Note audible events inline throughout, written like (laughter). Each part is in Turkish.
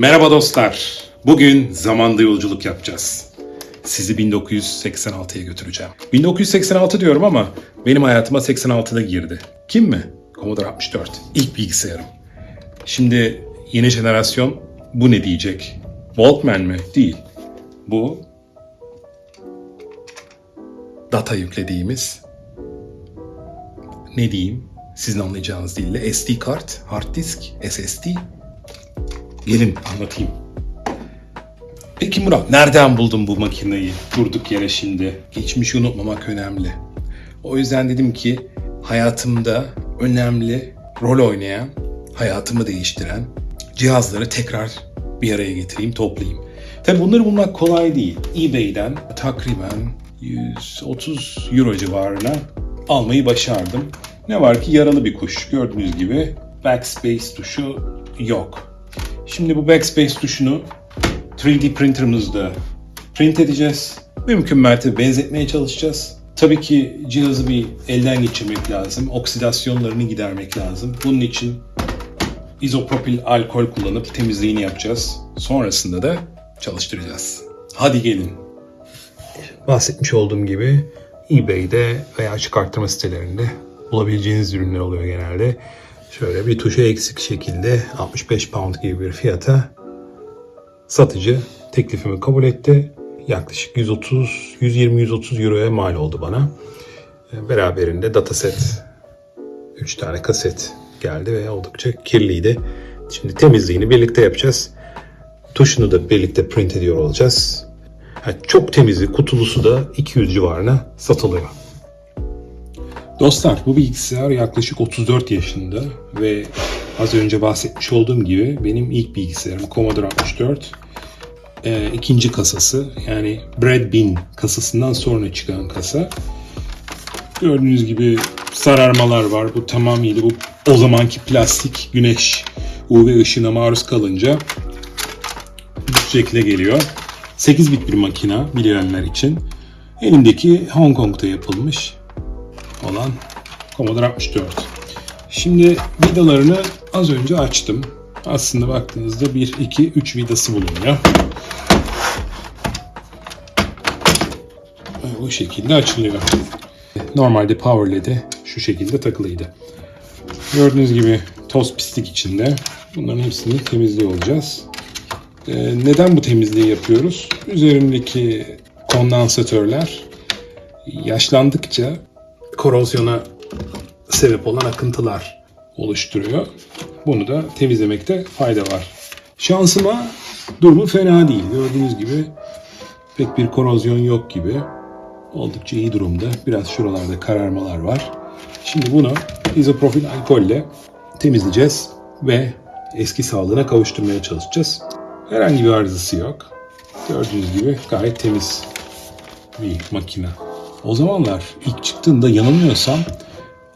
Merhaba dostlar. Bugün zamanda yolculuk yapacağız. Sizi 1986'ya götüreceğim. 1986 diyorum ama benim hayatıma 86'da girdi. Kim mi? Commodore 64. İlk bilgisayarım. Şimdi yeni jenerasyon bu ne diyecek? Walkman mi? Değil. Bu data yüklediğimiz ne diyeyim sizin anlayacağınız dille SD kart, hard disk, SSD. Gelin anlatayım. Peki Murat nereden buldun bu makineyi? Durduk yere şimdi. Geçmişi unutmamak önemli. O yüzden dedim ki hayatımda önemli rol oynayan, hayatımı değiştiren cihazları tekrar bir araya getireyim, toplayayım. Tabi bunları bulmak kolay değil. eBay'den takriben 130 euro civarına almayı başardım. Ne var ki yaralı bir kuş. Gördüğünüz gibi backspace tuşu yok. Şimdi bu backspace tuşunu 3D printerımızda print edeceğiz. Mümkün mertebe benzetmeye çalışacağız. Tabii ki cihazı bir elden geçirmek lazım. Oksidasyonlarını gidermek lazım. Bunun için izopropil alkol kullanıp temizliğini yapacağız. Sonrasında da çalıştıracağız. Hadi gelin. Bahsetmiş olduğum gibi eBay'de veya çıkartma sitelerinde bulabileceğiniz ürünler oluyor genelde. Şöyle bir tuşa eksik şekilde 65 pound gibi bir fiyata satıcı teklifimi kabul etti. Yaklaşık 130, 120-130 euroya mal oldu bana. Beraberinde dataset, 3 tane kaset geldi ve oldukça kirliydi. Şimdi temizliğini birlikte yapacağız. Tuşunu da birlikte print ediyor olacağız. Yani çok temizi kutulusu da 200 civarına satılıyor. Dostlar bu bilgisayar yaklaşık 34 yaşında ve az önce bahsetmiş olduğum gibi benim ilk bilgisayarım Commodore 64 e, ikinci kasası yani Brad Bean kasasından sonra çıkan kasa. Gördüğünüz gibi sararmalar var. Bu tamamıyla bu o zamanki plastik güneş UV ışığına maruz kalınca bu şekilde geliyor. 8 bit bir makina bilenler için. Elimdeki Hong Kong'da yapılmış olan Commodore 64. Şimdi vidalarını az önce açtım. Aslında baktığınızda 1, 2, 3 vidası bulunuyor. Bu şekilde açılıyor. Normalde Power LED'e şu şekilde takılıydı. Gördüğünüz gibi toz pislik içinde. Bunların hepsini temizliyor olacağız. Ee, neden bu temizliği yapıyoruz? Üzerindeki kondansatörler yaşlandıkça korozyona sebep olan akıntılar oluşturuyor. Bunu da temizlemekte fayda var. Şansıma durumu fena değil. Gördüğünüz gibi pek bir korozyon yok gibi. Oldukça iyi durumda. Biraz şuralarda kararmalar var. Şimdi bunu izopropil alkolle temizleyeceğiz ve eski sağlığına kavuşturmaya çalışacağız. Herhangi bir arızası yok. Gördüğünüz gibi gayet temiz bir makine. O zamanlar ilk çıktığında yanılmıyorsam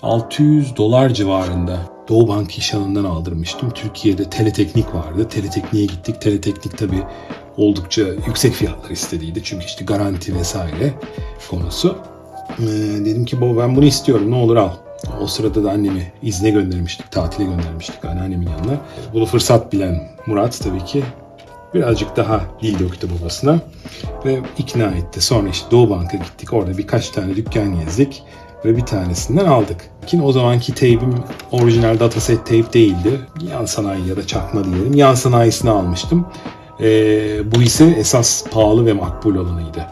600 dolar civarında Doğu Bank işanından aldırmıştım. Türkiye'de Teleteknik vardı. Teleteknik'e gittik. Teleteknik tabi oldukça yüksek fiyatlar istediydi. Çünkü işte garanti vesaire konusu. Ee, dedim ki ben bunu istiyorum ne olur al. O sırada da annemi izne göndermiştik, tatile göndermiştik anneannemin yanına. Bunu fırsat bilen Murat tabii ki birazcık daha dil döktü babasına ve ikna etti. Sonra işte Doğu Bank'a gittik. Orada birkaç tane dükkan gezdik ve bir tanesinden aldık. Ki o zamanki teybim orijinal dataset teyp değildi. Yan sanayi ya da çakma diyelim. Yan sanayisini almıştım. Ee, bu ise esas pahalı ve makbul olanıydı.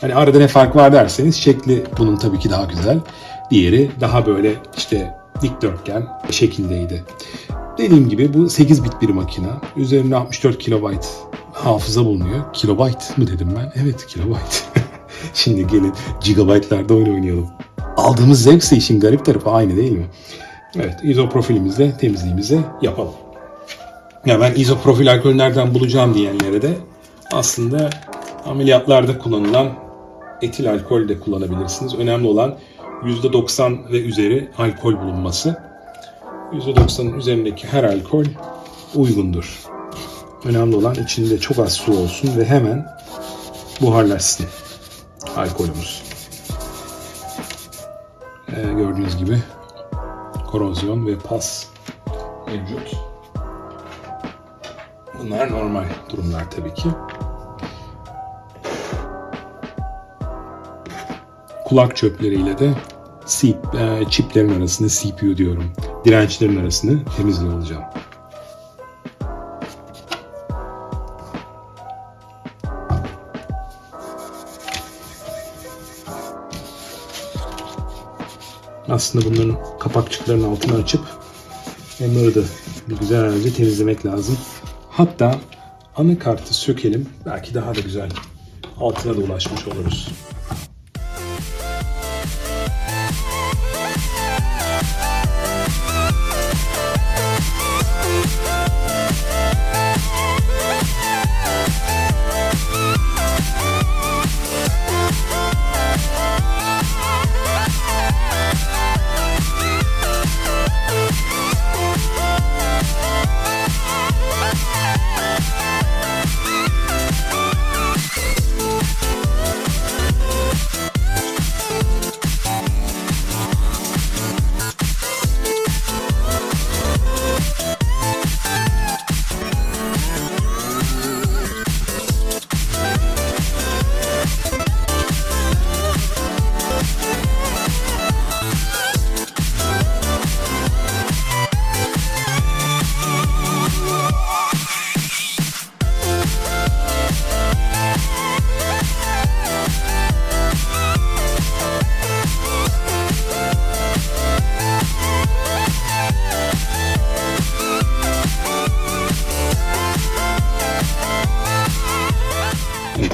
Hani arada ne fark var derseniz şekli bunun tabii ki daha güzel. Diğeri daha böyle işte dikdörtgen şekildeydi. Dediğim gibi bu 8 bit bir makine. Üzerinde 64 kilobayt hafıza bulunuyor. Kilobayt mı dedim ben? Evet kilobayt. (laughs) Şimdi gelin gigabaytlarda oyun oynayalım. Aldığımız zevkse işin garip tarafı aynı değil mi? Evet izoprofilimizle temizliğimizi yapalım. Ya ben izoprofil alkol nereden bulacağım diyenlere de aslında ameliyatlarda kullanılan etil alkol de kullanabilirsiniz. Önemli olan %90 ve üzeri alkol bulunması. %90'ın üzerindeki her alkol uygundur. Önemli olan içinde çok az su olsun ve hemen buharlaşsın alkolümüz. Ee, gördüğünüz gibi korozyon ve pas mevcut. Bunlar normal durumlar tabii ki. Kulak çöpleriyle de C- e, çiplerin arasını CPU diyorum. Dirençlerin arasını temizliyor olacağım. Aslında bunların kapakçıkların altını açıp onları da bir güzelce temizlemek lazım. Hatta anakartı sökelim. Belki daha da güzel altına da ulaşmış oluruz.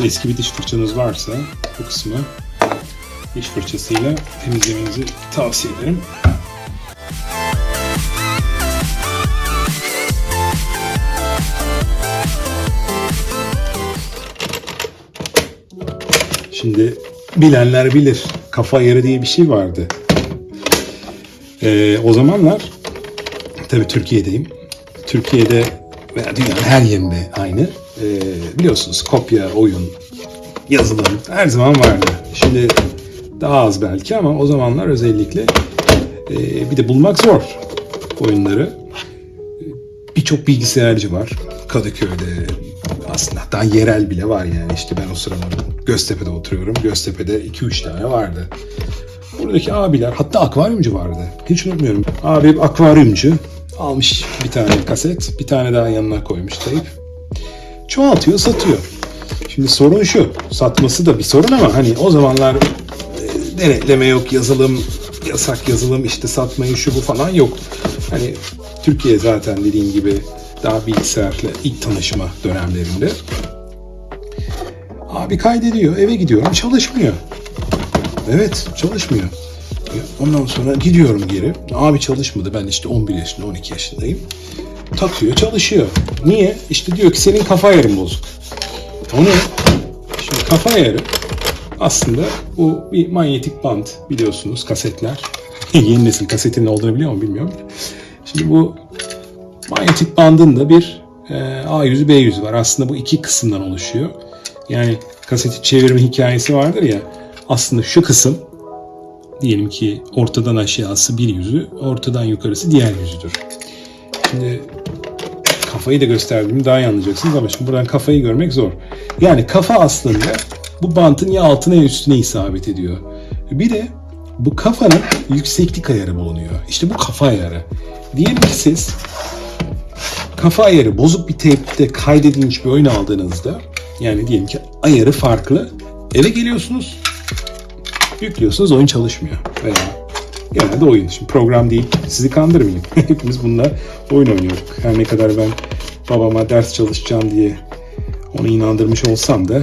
Eski bir diş fırçanız varsa bu kısmı diş fırçasıyla temizlemenizi tavsiye ederim. Şimdi bilenler bilir. Kafa ayarı diye bir şey vardı. Ee, o zamanlar tabii Türkiye'deyim. Türkiye'de veya dünyanın her yerinde aynı. Ee, biliyorsunuz kopya, oyun, yazılım her zaman vardı. Şimdi daha az belki ama o zamanlar özellikle e, bir de bulmak zor oyunları. Birçok bilgisayarcı var. Kadıköy'de aslında hatta yerel bile var yani. İşte ben o sıralar Göztepe'de oturuyorum. Göztepe'de 2-3 tane vardı. Buradaki abiler hatta akvaryumcu vardı. Hiç unutmuyorum. Abi akvaryumcu almış bir tane kaset, bir tane daha yanına koymuş teyp. Çoğaltıyor, satıyor. Şimdi sorun şu, satması da bir sorun ama hani o zamanlar e, denetleme yok, yazılım, yasak yazılım, işte satmayın şu bu falan yok. Hani Türkiye zaten dediğim gibi daha bilgisayarla ilk tanışma dönemlerinde. Abi kaydediyor, eve gidiyorum, çalışmıyor. Evet, çalışmıyor. Ondan sonra gidiyorum geri. Abi çalışmadı. Ben işte 11 yaşında, 12 yaşındayım. Takıyor, çalışıyor. Niye? İşte diyor ki senin kafa ayarın bozuk. O ne? Şimdi kafa ayarı aslında bu bir manyetik band biliyorsunuz kasetler. (laughs) Yeni nesil kasetin ne olduğunu biliyor mu bilmiyorum. Şimdi bu manyetik bandın da bir e, A yüzü B yüzü var. Aslında bu iki kısımdan oluşuyor. Yani kaseti çevirme hikayesi vardır ya. Aslında şu kısım diyelim ki ortadan aşağısı bir yüzü, ortadan yukarısı diğer yüzüdür. Şimdi kafayı da gösterdiğimi daha iyi anlayacaksınız ama şimdi buradan kafayı görmek zor. Yani kafa aslında bu bantın ya altına ya üstüne isabet ediyor. Bir de bu kafanın yükseklik ayarı bulunuyor. İşte bu kafa ayarı. Diyelim ki siz kafa ayarı bozuk bir teypte kaydedilmiş bir oyun aldığınızda yani diyelim ki ayarı farklı eve geliyorsunuz yüklüyorsunuz oyun çalışmıyor veya genelde oyun. Şimdi program değil sizi kandırmayayım. (laughs) Hepimiz bununla oyun oynuyorduk. Her ne kadar ben babama ders çalışacağım diye onu inandırmış olsam da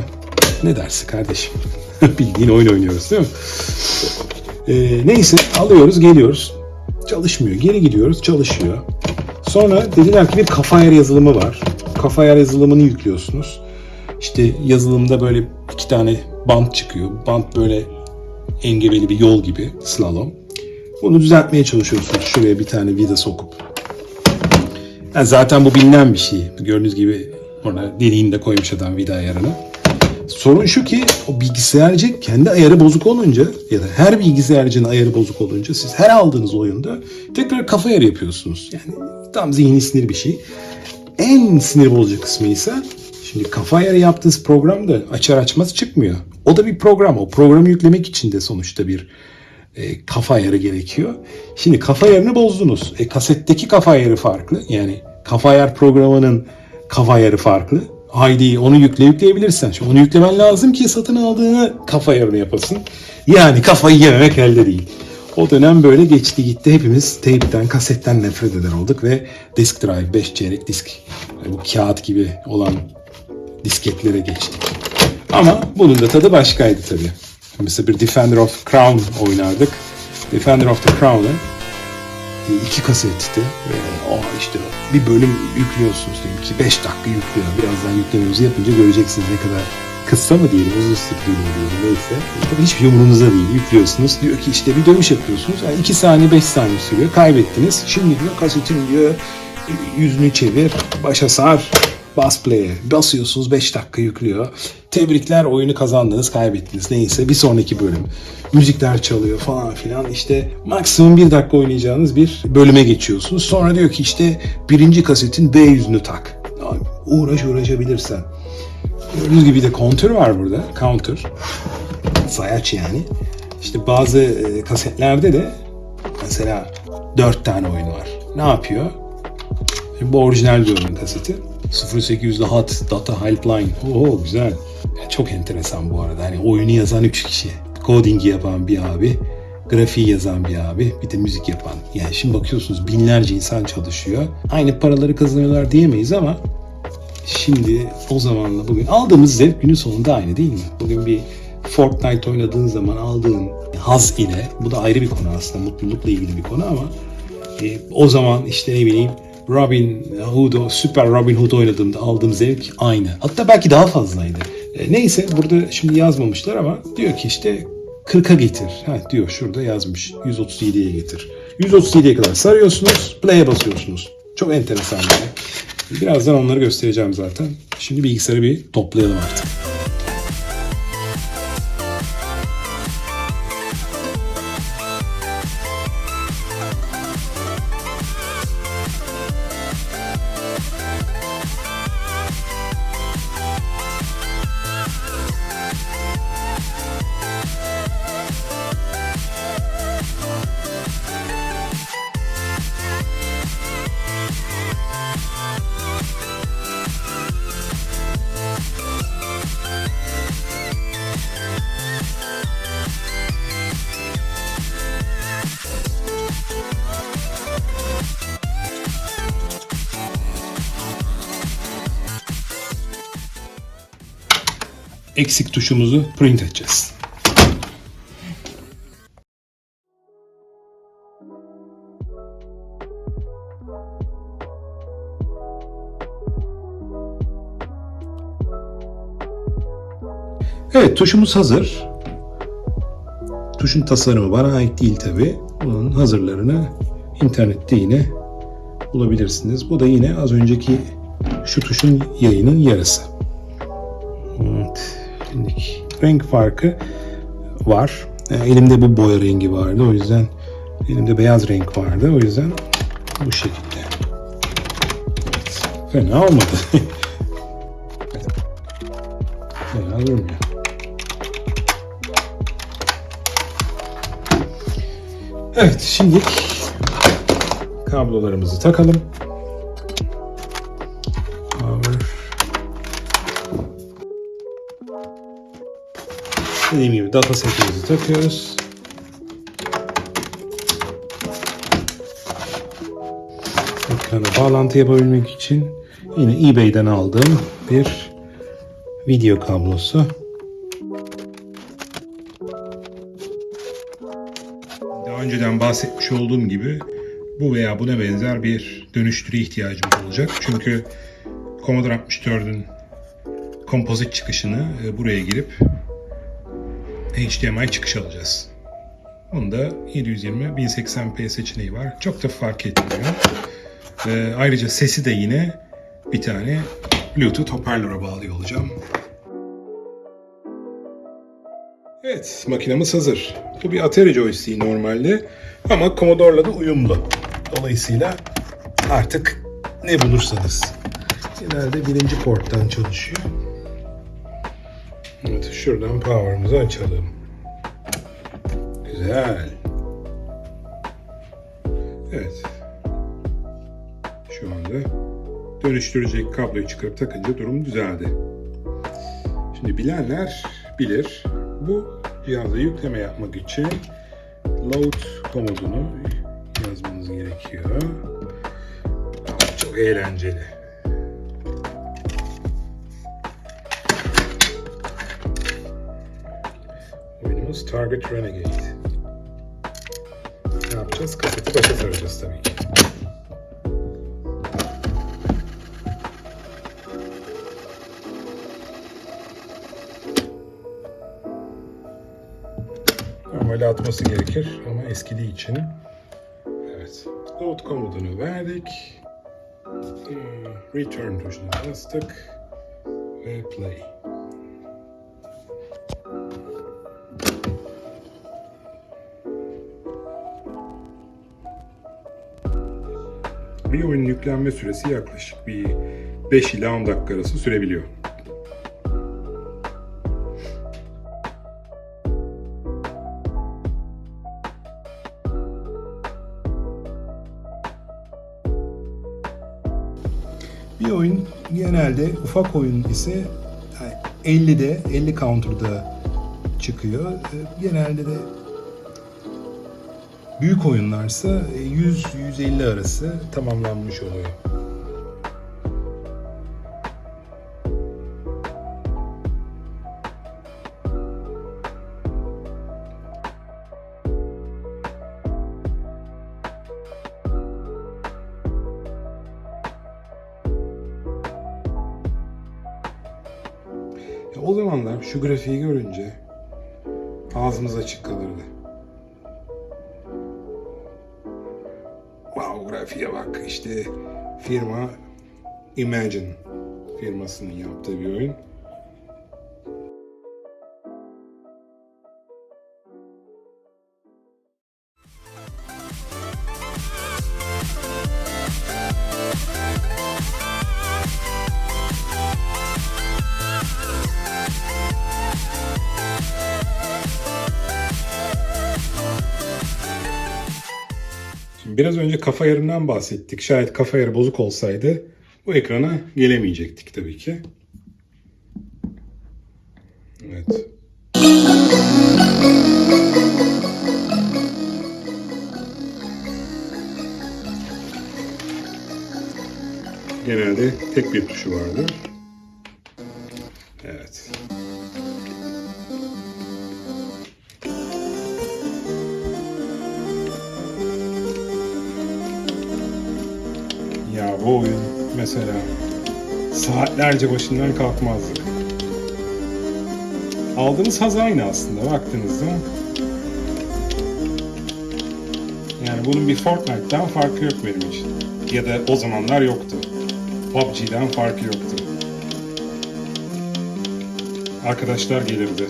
ne dersi kardeşim? (laughs) Bildiğin oyun oynuyoruz değil mi? Ee, neyse alıyoruz geliyoruz. Çalışmıyor. Geri gidiyoruz çalışıyor. Sonra dediler ki bir kafa ayar yazılımı var. Kafa ayar yazılımını yüklüyorsunuz. İşte yazılımda böyle iki tane bant çıkıyor. Bant böyle engebeli bir yol gibi slalom. Bunu düzeltmeye çalışıyorsunuz. Şuraya bir tane vida sokup. Yani zaten bu bilinen bir şey. Gördüğünüz gibi orada deliğini de koymuş adam vida ayarını. Sorun şu ki o bilgisayarcı kendi ayarı bozuk olunca ya da her bilgisayarcının ayarı bozuk olunca siz her aldığınız oyunda tekrar kafa ayarı yapıyorsunuz. Yani tam zihni sinir bir şey. En sinir bozucu kısmı ise şimdi kafa ayarı yaptığınız programda açar açmaz çıkmıyor. O da bir program. O programı yüklemek için de sonuçta bir e, kafa ayarı gerekiyor. Şimdi kafa ayarını bozdunuz. E, kasetteki kafa ayarı farklı. Yani kafa ayar programının kafa ayarı farklı. Haydi onu yükle yükleyebilirsen. Şimdi onu yüklemen lazım ki satın aldığını kafa ayarını yapasın. Yani kafayı yememek elde değil. O dönem böyle geçti gitti. Hepimiz teypten, kasetten nefret eder olduk ve disk drive, 5 çeyrek disk, bu kağıt gibi olan disketlere geçtik. Ama bunun da tadı başkaydı tabii. Mesela bir Defender of Crown oynardık. Defender of the Crown'ı e, iki kasetti ve o işte bir bölüm yüklüyorsunuz diyelim ki 5 dakika yüklüyor. Birazdan yüklememizi yapınca göreceksiniz ne kadar kısa mı diyelim uzun sıklığı mı diyelim neyse. Tabii hiçbir umurunuza değil yüklüyorsunuz. Diyor ki işte bir dövüş yapıyorsunuz. Yani 2 saniye 5 saniye sürüyor. Kaybettiniz. Şimdi diyor kasetin diyor yüzünü çevir, başa sar, bas play'e basıyorsunuz 5 dakika yüklüyor. Tebrikler oyunu kazandınız, kaybettiniz neyse bir sonraki bölüm. Müzikler çalıyor falan filan işte maksimum bir dakika oynayacağınız bir bölüme geçiyorsunuz. Sonra diyor ki işte birinci kasetin B yüzünü tak. Uğraş uğraşabilirsen. Gördüğünüz gibi de counter var burada. Counter. Sayaç yani. İşte bazı e, kasetlerde de mesela 4 tane oyun var. Ne yapıyor? Bu orijinal bir oyun kaseti. 0800'de Hot Data Helpline. Oo güzel. Ya çok enteresan bu arada. Hani oyunu yazan 3 kişi. Coding'i yapan bir abi. Grafiği yazan bir abi. Bir de müzik yapan. Yani şimdi bakıyorsunuz binlerce insan çalışıyor. Aynı paraları kazanıyorlar diyemeyiz ama şimdi o zamanla bugün aldığımız zevk günün sonunda aynı değil mi? Bugün bir Fortnite oynadığın zaman aldığın haz ile bu da ayrı bir konu aslında mutlulukla ilgili bir konu ama e, o zaman işte ne bileyim Robin Hood, Süper Robin Hood oynadığımda aldığım zevk aynı. Hatta belki daha fazlaydı. E, neyse burada şimdi yazmamışlar ama diyor ki işte 40'a getir. Ha, diyor şurada yazmış. 137'ye getir. 137'ye kadar sarıyorsunuz, play'e basıyorsunuz. Çok enteresan bir şey. Birazdan onları göstereceğim zaten. Şimdi bilgisayarı bir toplayalım artık. Eksik tuşumuzu print edeceğiz. Evet tuşumuz hazır. Tuşun tasarımı bana ait değil tabi. Bunun hazırlarını internette yine bulabilirsiniz. Bu da yine az önceki şu tuşun yayının yarısı. Şimdi renk farkı var. E, elimde bu boya rengi vardı. O yüzden elimde beyaz renk vardı. O yüzden bu şekilde. Evet. Fena olmadı. (laughs) Fena durmuyor. Evet, şimdi kablolarımızı takalım. Dediğim gibi data setimizi takıyoruz. Ekrana bağlantı yapabilmek için yine eBay'den aldığım bir video kablosu. Daha önceden bahsetmiş olduğum gibi bu veya buna benzer bir dönüştürü ihtiyacımız olacak. Çünkü Commodore 64'ün kompozit çıkışını e, buraya girip HDMI çıkış alacağız. Bunda 720 1080p seçeneği var. Çok da fark etmiyor. E, ayrıca sesi de yine bir tane Bluetooth hoparlöre bağlıyor olacağım. Evet, makinemiz hazır. Bu bir Atari joystick normalde ama Commodore'la da uyumlu. Dolayısıyla artık ne bulursanız Genelde birinci porttan çalışıyor. Evet, şuradan power'ımızı açalım. Güzel. Evet. Şu anda dönüştürecek kabloyu çıkarıp takınca durum düzeldi. Şimdi bilenler bilir. Bu cihaza yükleme yapmak için load komutunu yazmanız gerekiyor. Çok eğlenceli. Oyunumuz Target Renegade. Ne yapacağız? Kaseti başa saracağız tabii ki. Normalde atması gerekir ama eskidiği için. Evet. Load komutunu verdik. Hmm, Return tuşuna bastık. Ve play. Yüklenme süresi yaklaşık bir 5 ila 10 dakika arası sürebiliyor. Bir oyun genelde ufak oyun ise yani 50'de 50 counter'da çıkıyor. Ee, Genelde de büyük oyunlarsa 100-150 arası tamamlanmış oluyor. O zamanlar şu grafiği görünce ağzımız açık kalırdı. Grafiğe bak işte firma Imagine firmasının yaptığı bir oyun. Biraz önce kafa yarından bahsettik. Şayet kafa yarı bozuk olsaydı bu ekrana gelemeyecektik tabii ki. Evet. Genelde tek bir tuşu vardır. Evet. Bu oyun mesela saatlerce başından kalkmazdık. Aldığımız haz aynı aslında baktığınızda. Yani bunun bir Fortnite'dan farkı yok benim için. Ya da o zamanlar yoktu. PUBG'den farkı yoktu. Arkadaşlar gelirdi.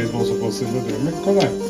baseball supposedly, men kolla här.